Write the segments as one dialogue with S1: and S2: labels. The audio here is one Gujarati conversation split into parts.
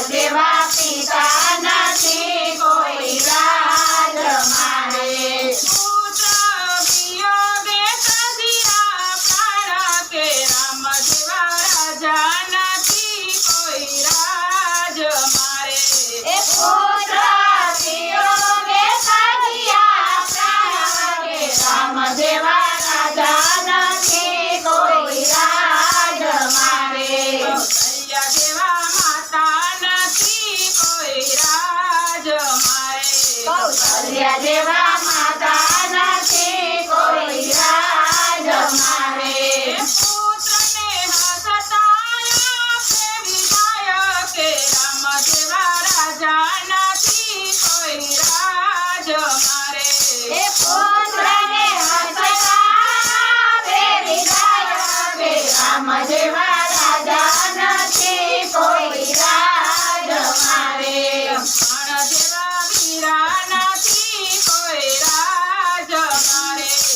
S1: જેવા પિતા કોઈ રાજ મારે વિયોગે સદિયા પ્રાણ કે
S2: Brasileira.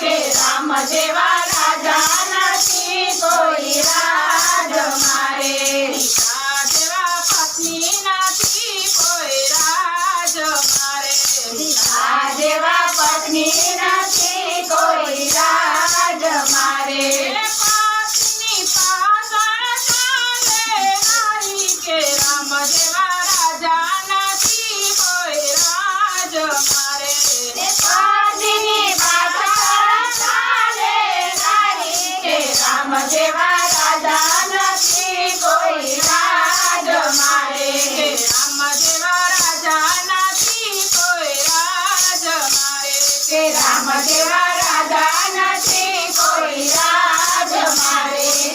S2: के राम देवा જેવા રાજા કોઈ રાજ મારે
S1: રામ જેવા રાજા નથી કોઈ રાજ મારે
S2: કે રામ જેવા રાજા નથી કોઈ રાજ મારે.